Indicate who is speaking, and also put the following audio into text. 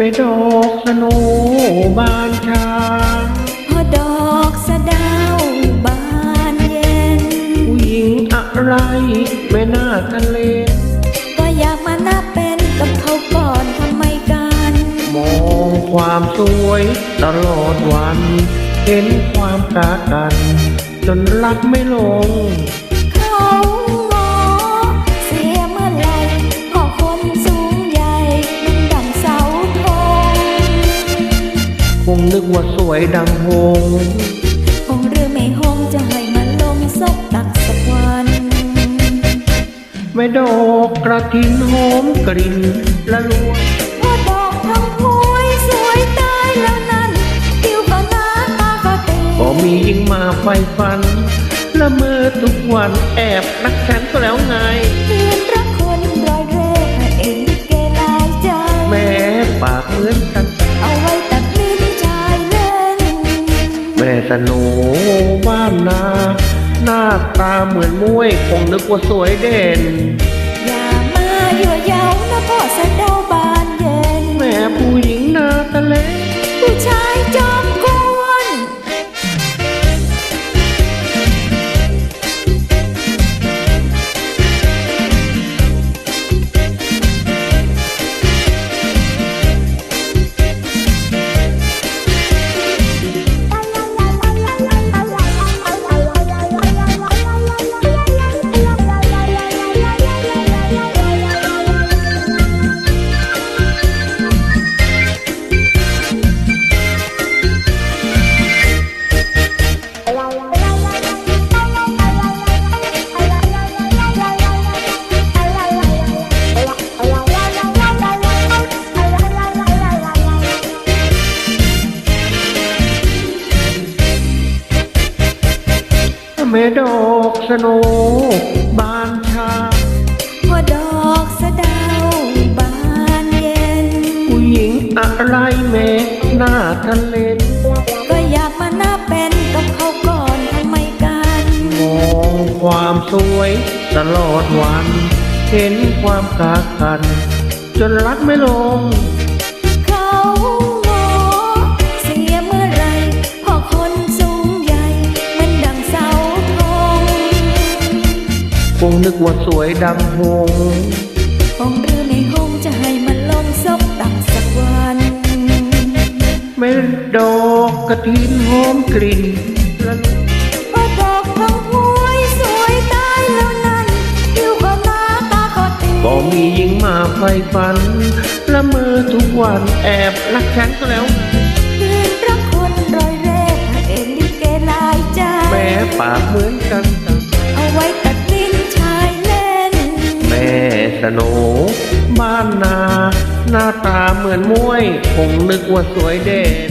Speaker 1: ไม่ดอกสโนบานชา
Speaker 2: พอดอกสะดาวบานเย็น
Speaker 1: ผู้หญิงอะไรไม่น่าทะเล
Speaker 2: ก็อยากมานับเป็นกับเขาก่อนทำไมกัน
Speaker 1: มองความสวยตลอดวัน เห็นความกากัน จนรักไม่ลง
Speaker 2: งนึ
Speaker 1: กว่าสวยดังหงส์
Speaker 2: คงหรือไม่หงจะให้มันลงซบตักสักวัน
Speaker 1: ไม่ดอกกระถินหอมกลิ่นละลวง
Speaker 2: พอดอกทำพวยสวยตายแล้วนั่นผิวก็น้าตาก็ตี
Speaker 1: ก็มียิ่งมาไฟฟันละเมอทุกวันแอบรักฉันก็แล้วไง แม่สโหนบ้านนา หน้าตาเหมือนมวยคงนึกว่าสวยเด่น
Speaker 2: อย่ามายั่วเย้านะพ่อสะเดา
Speaker 1: แม่ดอกสโหนบานชา
Speaker 2: พอดอกสะเดาบานเย็น
Speaker 1: ผู้หญิงอะไรแม่หน้าทะเล
Speaker 2: ก็อยากมาหน้าเป็นกับเขาก่อนทำไมกัน
Speaker 1: มองความสวยตลอดวัน เห็นความกากัน จนรักไม่ลง
Speaker 2: เขา นึ
Speaker 1: กว่าสวยดังหงส์
Speaker 2: คงหรือไม่คงจะให้มันลงซบตักสักวัน
Speaker 1: แม่ดอกกระถินหอมกลิ่นละลวง
Speaker 2: พอดอกทั้งพวยสวยตายแล้วนั่นผิวก็หน้าตาก็ตี
Speaker 1: ก็มีหญิงมาไฟฝัน ละเมอทุกวันแอบรักฉันก็แล้ว
Speaker 2: เพื่อนรักคนรอยเร่พระเอกลิเกหลายใจ
Speaker 1: แม้ปากเหมือ สโหนบ้านนา หน้าตาเหมือนมวยคงนึกว่าสวยเด่น